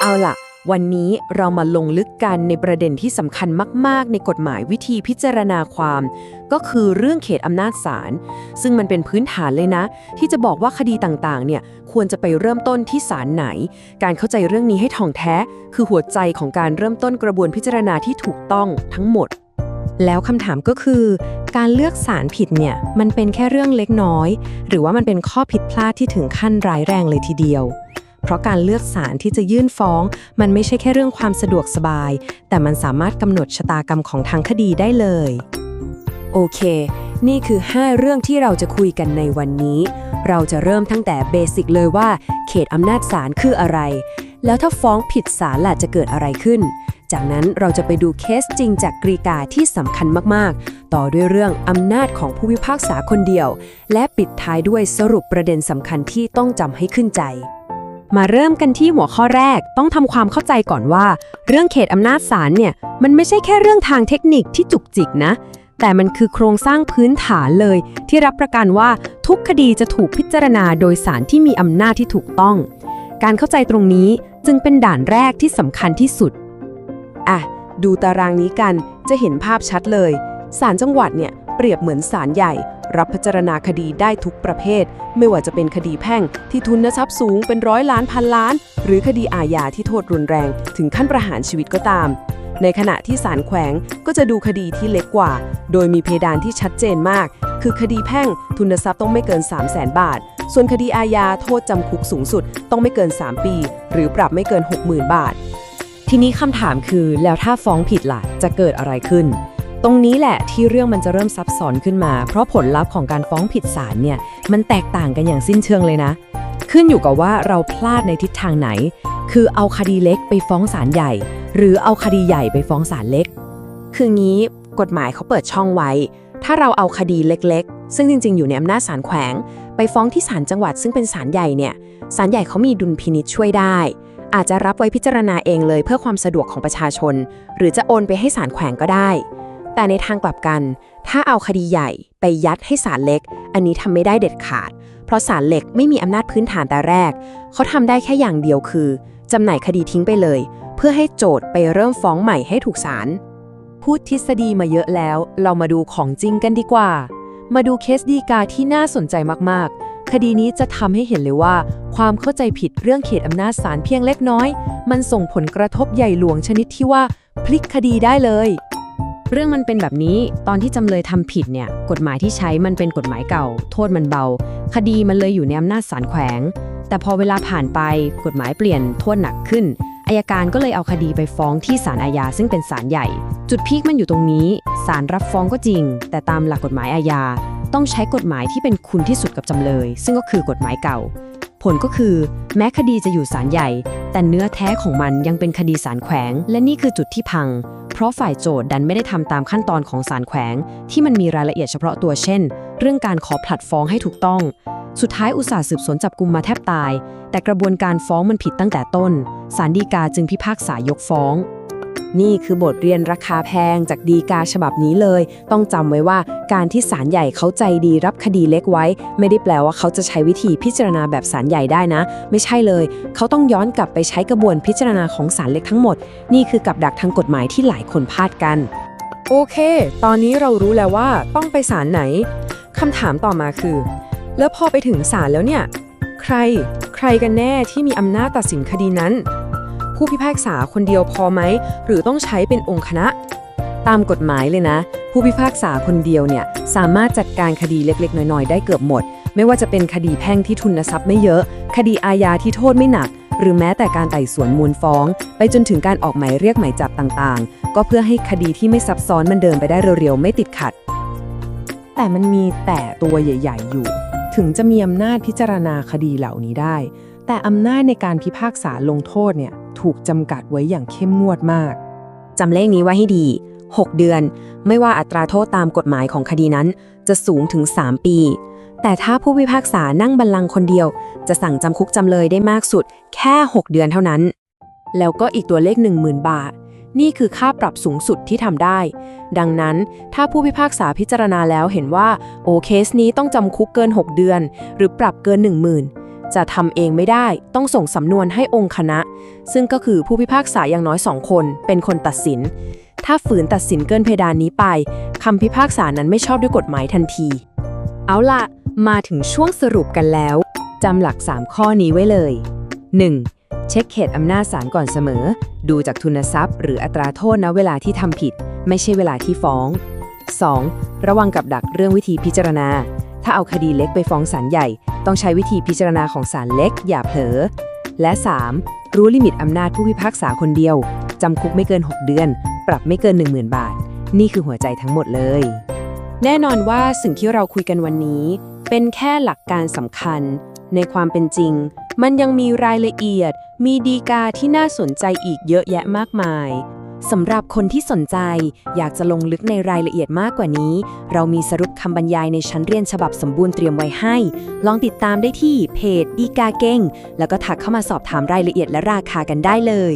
เอาล่ะ วันนี้เรามาลงลึกกันในประเด็นที่สำคัญมาก ๆ ในกฎหมายวิธีพิจารณาความ ก็คือเรื่องเขตอำนาจศาลซึ่งมันเป็นพื้นฐานเลยนะ ที่จะบอกว่าคดีต่างๆ เนี่ยควรจะไปเริ่มต้นที่ศาลไหน การเข้าใจเรื่องนี้ให้ท่องแท้ คือหัวใจของการเริ่มต้นกระบวนพิจารณาที่ถูกต้องทั้งหมดแล้วคำถามก็คือ การเลือกสารผิดเนี่ย มันเป็นแค่เรื่องเล็กน้อย หรือว่ามันเป็นข้อผิดพลาดที่ถึงขั้นร้ายแรงเลยทีเดียว เพราะการเลือกสารที่จะยื่นฟ้อง มันไม่ใช่แค่เรื่องความสะดวกสบาย แต่มันสามารถกำหนดชะตากรรมของทางคดีได้เลย โอเค นี่คือ 5 เรื่องที่เราจะคุยกันในวันนี้ เราจะเริ่มตั้งแต่เบสิกเลยว่า เขตอำนาจศาลคืออะไร แล้วถ้าฟ้องผิดศาลล่ะจะเกิดอะไรขึ้น จากนั้นเราจะไปดูเคสจริงจากกรีกาที่สำคัญมากๆ ต่อด้วยเรื่องอำนาจของผู้พิพากษาคนเดียว และปิดท้ายด้วยสรุปประเด็นสำคัญที่ต้องจำให้ขึ้นใจ มาเริ่มกันที่หัวข้อแรกต้องทำความเข้าใจก่อนว่า เรื่องเขตอำนาจศาลเนี่ย มันไม่ใช่แค่เรื่องทางเทคนิคที่จุกจิกนะ แต่มันคือโครงสร้างพื้นฐานเลย ที่รับประกันว่าทุกคดีจะถูกพิจารณาโดยศาลที่มีอำนาจที่ถูกต้อง การเข้าใจตรงนี้จึงเป็นด่านแรกที่สำคัญที่สุดอะดูตารางนี้กันจะเห็นภาพชัดเลยศาลจังหวัดเนี่ยเปรียบเหมือนศาลใหญ่ รับพิจารณาคดีได้ทุกประเภท ไม่ว่าจะเป็นคดีแพ่งที่ทุนทรัพย์สูงเป็นร้อยล้านพันล้าน หรือคดีอาญาที่โทษรุนแรง ถึงขั้นประหารชีวิตก็ตาม ในขณะที่ศาลแขวงก็จะดูคดีที่เล็กกว่า โดยมีเพดานที่ชัดเจนมาก คือคดีแพ่งทุนทรัพย์ต้องไม่เกิน 3 0 0แสนบาท ส่วนคดีอาญาโทษจำคุกสูงสุดต้องไม่เกิน 3 ปี หรือปรับไม่เกิน 60,000 บาท ทีนี้คำถามคือแล้วถ้าฟ้องผิดล่ะจะเกิดอะไรขึ้น ตรงนี้แหละที่เรื่องมันจะเริ่มซับซ้อนขึ้นมา เพราะผลลัพธ์ของการฟ้องผิดศาลเนี่ยมันแตกต่างกันอย่างสิ้นเชิงเลยนะ ขึ้นอยู่กับว่าเราพลาดในทิศทางไหน คือเอาคดีเล็กไปฟ้องศาลใหญ่ หรือเอาคดีใหญ่ไปฟ้องศาลเล็ก คืองี้กฎหมายเขาเปิดช่องไว้ ถ้าเราเอาคดีเล็กๆ ซึ่งจริง ๆ อยู่ในอำนาจศาลแขวง ไปฟ้องที่ศาลจังหวัดซึ่งเป็นศาลใหญ่เนี่ยศาลใหญ่เขามีดุลพินิจช่วยได้ อาจจะรับไว้พิจารณาเองเลยเพื่อความสะดวกของประชาชน หรือจะโอนไปให้ศาลแขวงก็ได้ แต่ในทางกลับกัน ถ้าเอาคดีใหญ่ไปยัดให้ศาลเล็ก อันนี้ทำไม่ได้เด็ดขาด เพราะศาลเล็กไม่มีอำนาจพื้นฐานแต่แรก เขาทำได้แค่อย่างเดียวคือจำหน่ายคดีทิ้งไปเลย เพื่อให้โจทย์ไปเริ่มฟ้องใหม่ให้ถูกศาลพูดทฤษฎีมาเยอะแล้ว เรามาดูของจริงกันดีกว่า มาดูเคสดีกาที่น่าสนใจมากๆ คดีนี้จะทำให้เห็นเลยว่า ความเข้าใจผิดเรื่องเขตอำนาจศาลเพียงเล็กน้อย มันส่งผลกระทบใหญ่หลวงชนิดที่ว่า พลิกคดีได้เลย เรื่องมันเป็นแบบนี้ตอนที่จำเลยทำผิดเนี่ยกฎหมายที่ใช้มันเป็นกฎหมายเก่า โทษมันเบา คดีมันเลยอยู่ในอำนาจศาลแขวง แต่พอเวลาผ่านไปกฎหมายเปลี่ยนโทษหนักขึ้นอายการก็เลยเอาคดีไปฟ้องที่ศาลอาญาซึ่งเป็นศาลใหญ่ จุดพีคมันอยู่ตรงนี้ศาลรับฟ้องก็จริง แต่ตามหลักกฎหมายอาญาต้องใช้กฎหมายที่เป็นคุณที่สุดกับจำเลย ซึ่งก็คือกฎหมายเก่า ผลก็คือ แม้คดีจะอยู่ศาลใหญ่ แต่เนื้อแท้ของมันยังเป็นคดีศาลแขวง และนี่คือจุดที่พัง เพราะฝ่ายโจทย์ดันไม่ได้ทำตามขั้นตอนของศาลแขวง ที่มันมีรายละเอียดเฉพาะตัวเช่น เรื่องการขอผลัดฟ้องให้ถูกต้อง สุดท้ายอุตสาห์สืบสวนจับกลุมมาแทบตาย แต่กระบวนการฟ้องมันผิดตั้งแต่ต้นศาลฎีกาจึงพิพากษายกฟ้อง นี่คือบทเรียนราคาแพงจากดีกาฉบับนี้เลย ต้องจำไว้ว่าการที่ศาลใหญ่เขาใจดีรับคดีเล็กไว้ ไม่ได้แปลว่าเขาจะใช้วิธีพิจารณาแบบศาลใหญ่ได้นะ ไม่ใช่เลย เขาต้องย้อนกลับไปใช้กระบวนพิจารณาของศาลเล็กทั้งหมด นี่คือกับดักทางกฎหมายที่หลายคนพลาดกัน โอเค ตอนนี้เรารู้แล้วว่าต้องไปศาลไหนคำถามต่อมาคือ แล้วพอไปถึงศาลแล้วเนี่ย ใคร ใครกันแน่ที่มีอำนาจตัดสินคดีนั้น ผู้พิพากษาคนเดียวพอไหม หรือต้องใช้เป็นองค์คณะ ตามกฎหมายเลยนะ ผู้พิพากษาคนเดียวเนี่ยสามารถจัดการคดีเล็ก ๆ น้อย ๆ ได้เกือบหมด ไม่ว่าจะเป็นคดีแพ่งที่ทุนทรัพย์ไม่เยอะ คดีอาญาที่โทษไม่หนัก หรือแม้แต่การไต่สวนมูลฟ้อง ไปจนถึงการออกหมายเรียกหมายจับต่างๆ ก็เพื่อให้คดีที่ไม่ซับซ้อนมันเดินไปได้เร็วๆไม่ติดขัด แต่มันมีแต่ตัวใหญ่ ๆ อยู่ ถึงจะมีอำนาจพิจารณาคดีเหล่านี้ได้แต่อำนาจในการพิพากษาลงโทษเนี่ย ถูกจำกัดไว้อย่างเข้มงวดมาก จำเลขนี้ไว้ให้ดี 6 เดือน ไม่ว่าอัตราโทษตามกฎหมายของคดีนั้น จะสูงถึง 3 ปี แต่ถ้าผู้พิพากษานั่งบัลลังก์คนเดียว จะสั่งจำคุกจำเลยได้มากสุด แค่ 6 เดือนเท่านั้น แล้วก็อีกตัวเลข 10,000 บาท นี่คือค่าปรับสูงสุดที่ทำได้ ดังนั้นถ้าผู้พิพากษาพิจารณาแล้วเห็นว่าโอเคสนี้ต้องจำคุกเกิน 6 เดือน หรือปรับเกิน 10,000 จะทำเองไม่ได้ต้องส่งสำนวนให้องค์คณะ ซึ่งก็คือผู้พิพากษาอย่างน้อยสองคน เป็นคนตัดสิน ถ้าฝืนตัดสินเกินเพดานนี้ไปคำพิพากษานั้นไม่ชอบด้วยกฎหมายทันที เอาล่ะมาถึงช่วงสรุปกันแล้วจำหลัก 3 ข้อนี้ไว้เลย 1. เช็คเขตอำนาจศาลก่อนเสมอ ดูจากทุนทรัพย์ หรืออัตราโทษณเวลาที่ทำผิด ไม่ใช่เวลาที่ฟ้อง 2. ระวังกับดักเรื่องวิธีพิจารณา ถ้าเอาคดีเล็กไปฟ้องศาลใหญ่ ต้องใช้วิธีพิจารณาของศาลเล็ก อย่าเผลอ และ 3. รู้ลิมิตอำนาจผู้พิพากษาคนเดียว จำคุกไม่เกิน 6 เดือน ปรับไม่เกิน 10,000 บาท นี่คือหัวใจทั้งหมดเลย แน่นอนว่าสิ่งที่เราคุยกันวันนี้ เป็นแค่หลักการสำคัญ ในความเป็นจริง มันยังมีรายละเอียด มีดีกาที่น่าสนใจอีกเยอะแยะมากมาย สำหรับคนที่สนใจอยากจะลงลึกในรายละเอียดมากกว่านี้ เรามีสรุปคำบรรยายในชั้นเรียนฉบับสมบูรณ์เตรียมไว้ให้ ลองติดตามได้ที่เพจดีกาเก้ง แล้วก็ทักเข้ามาสอบถามรายละเอียดและราคากันได้เลย